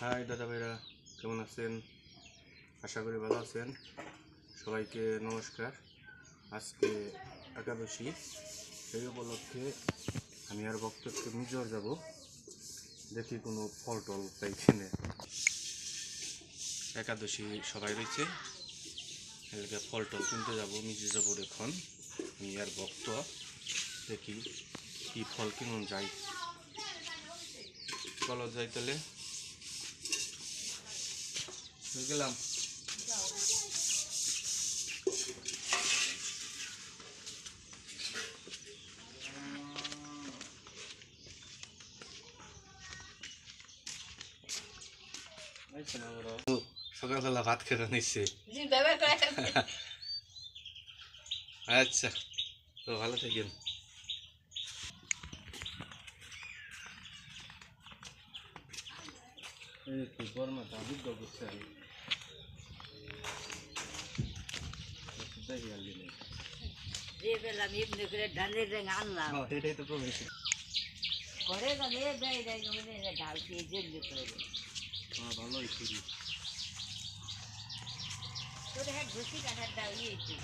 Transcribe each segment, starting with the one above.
High দাদা ভাইরা। কেমন আছেন? আশা করি ভালো আছেন। সবাইকে নমস্কার। আজকে একাদশী। সেই উপলক্ষে আমি আর বক্তব্য মিজর যাব। দেখি কোনো ফল টল পাই কিনে একাদশী সবাই রয়েছে। এলাকা ফল টল কিনতে যাব। মিজে যাব এখন। আমি আর ভক্ত। দেখি কি ফল কিনুন যাই চলো যাই তাহলে। গেলাম। সকালবেলা ভাত খেতে নিচ্ছে। আচ্ছা তো ভালো থাকেন। এই তো গরমটা বিদ্য করছে আমি দেখি আলি নেই যে পেলাম এমনি করে ধানের রেং আনলাম এটাই তো প্রবেশ করে না মেয়ে দেয় দেয় নইলে ঢাল দিয়ে জেলে করে তোর হ্যাঁ ঘুষি কাটার দাও ইয়েছে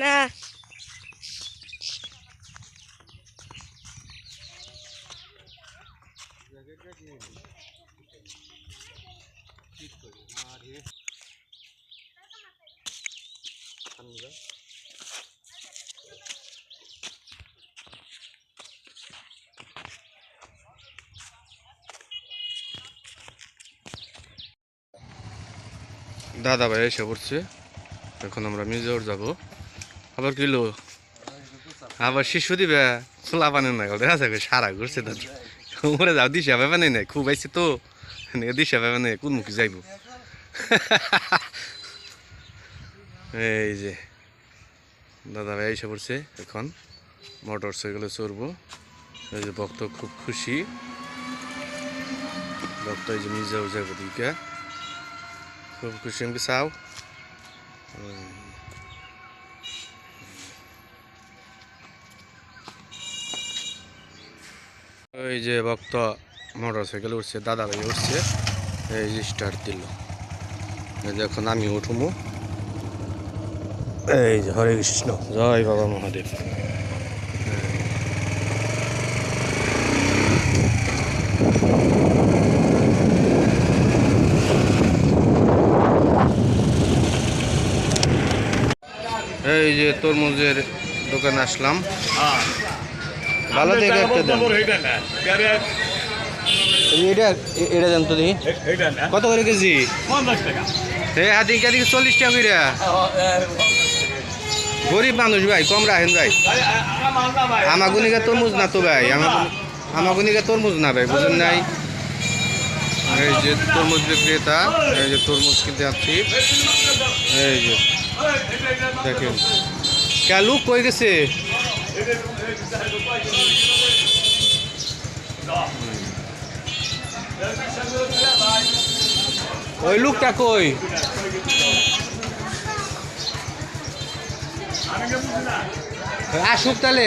না। দাদা ভাই এসে পড়ছে। এখন আমরা মিজোর যাব। আবার কিলো আবার শিশু দিবে, খোলা পানি না দেখা যাবে সারা ঘুরছে দাদা ওরে যাও, দিশা পাবে নাই খুব আইছে তো। দিশা পাবে নাই, কোন মুখে যাইব? এই যে, দাদা ভাই এসে পড়ছে এখন। মোটর সাইকেলে চড়বো। এই যে ভক্ত খুব খুশি। ভক্ত এই যে মিজাও যাব দিকে। খুব খুশি আমি চাও? ওই যে ভক্ত মোটর সাইকেল উঠছে দাদা ভাই উঠছে এই যে স্টার্ট দিল। এই এখন আমি উঠবো। এই যে হরে কৃষ্ণ। জয় বাবা মহাদেব। এই যে তরমুজের দোকানে আসলাম। ভালো দেখে একটা দেন। এটা এটা দেন তো দেখি। কত করে কেজি? এই হাতি কেজি চল্লিশ টাকা করে গরিব মানুষ ভাই কম রাখেন ভাই। আমাগুনিকে তরমুজ না তো ভাই আমাগুনিকে তরমুজ না ভাই বুঝেন নাই? এই যে তরমুজ বিক্রেতা এই যে তরমুজ কিনতে যাচ্ছি। এই যে দেখেন। কে লুক কই গেছে? ওই লুকটা কই আসুক তাহলে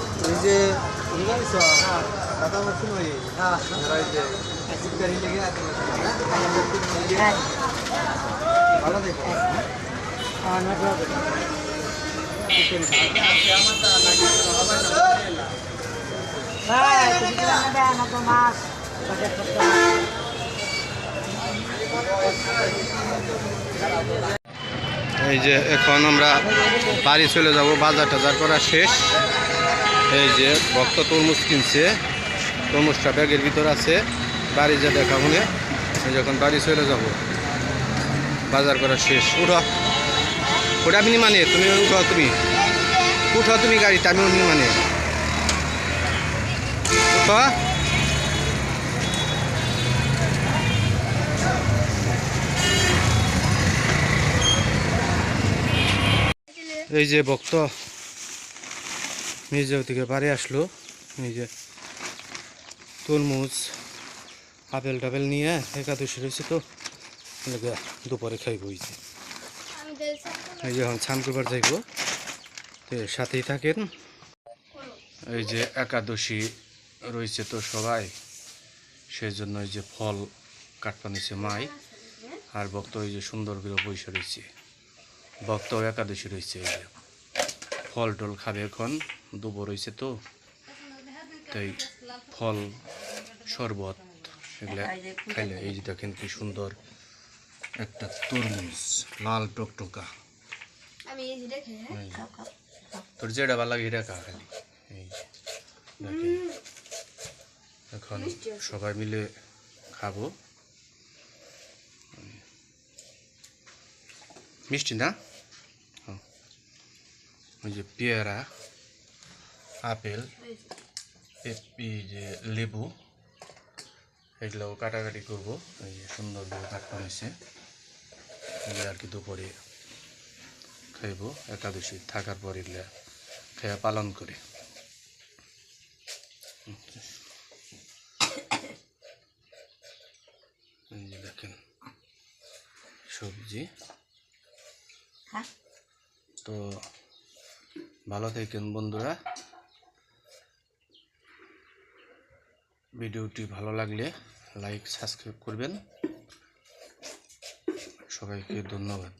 이제 인간에서 나다마 스노이 이제 এই যে এখন আমরা বাড়ি চলে যাব বাজার টাজার করা শেষ। এই যে ভক্ত তরমুজ কিনছে তরমুজটা ব্যাগের ভিতর আছে, বাড়ি যে দেখা মনে যখন বাড়ি চলে যাব, বাজার করা শেষ। উঠো। ওটা আপনি মানে তুমি উঠো তুমি। উঠো তুমি গাড়িটা, আমি অন্য মানে। উঠো। এই যে ভক্ত মির্জাও থেকে বাড়ি আসলো। এই যে তরমুজ, আপেল টাপেল নিয়ে একাদশী রয়েছে তো দুপুরে খাইব এই যে। এই যে এখন স্নান করবার যাইব। তো সাথেই থাকেন। এই যে একাদশী রয়েছে তো সবাই সেই জন্য এই যে ফল কাটপা নিছে মাই, আর ভক্ত এই যে সুন্দর করে বৈশ রয়েছে। ভক্ত একাদশী রয়েছে, এই যে ফল টল খাবে এখন। দুপুর রয়েছে তো তাই ফল শরবত এগুলা খাইলে এই যে দেখেন কি সুন্দর একটা তরমুজ লাল টকটকা। আমি এই যেটা খেয়ে এই যে। তোর যেটা ভালো লাগে এটা খা খালি। এই এখন সবাই মিলে খাব। মিষ্টি না? হ্যাঁ। ওই যে পেয়ারা। আপেল যে লেবু এগুলোও কাটাকাটি করব। এই যে সুন্দর করে কাটা হয়েছে। এগুলো আর কি দুপুরে খাইব একাদশী থাকার পর এগুলো খেয়া পালন করে। দেখেন সবজি। হ্যাঁ। তো ভালো থাকেন বন্ধুরা। ভিডিওটি ভালো লাগলে লাইক সাবস্ক্রাইব করবেন। সবাইকে ধন্যবাদ।